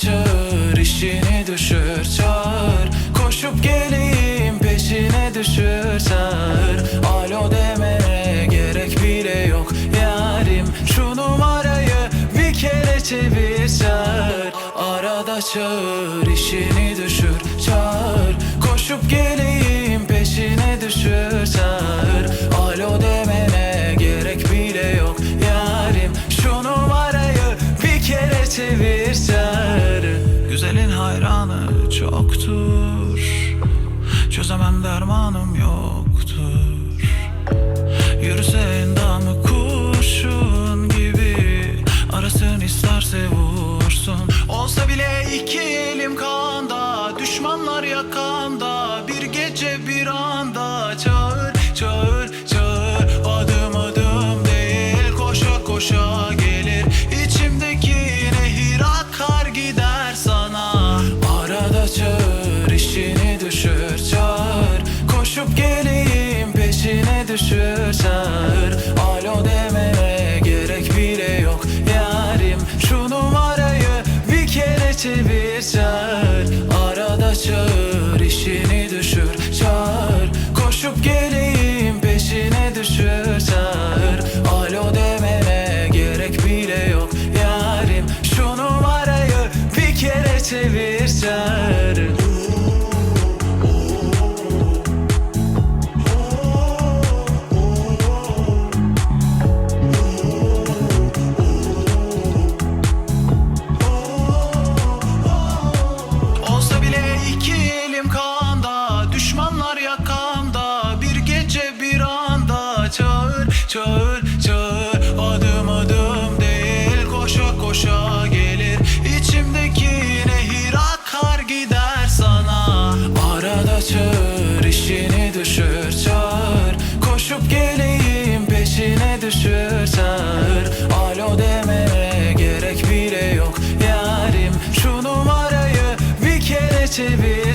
Çağır işini düşür çağır. Koşup geleyim peşine düşür çağır. Alo demene gerek bile yok yarim. Şu numarayı bir kere çevir çağır. Arada çağır işini düşür çağır İsterse vursun Olsa bile iki elim kanda Düşmanlar yakamda Bir gece bir anda Çağır çağır çağır. Adım adım değil Koşa koşa gelir. İçimdeki nehir akar gider sana. Arada çağır işini düşür çağır. Koşup geleyim peşine düşür çağır düşür çağır. Alo demene gerek bile yok yarim. Şu numarayı bir kere çevir çağır işini düşür çağır. Koşup geleyim peşine düşür çağır. Alo demene gerek bile yok yarim. Şu numarayı bir kere çevir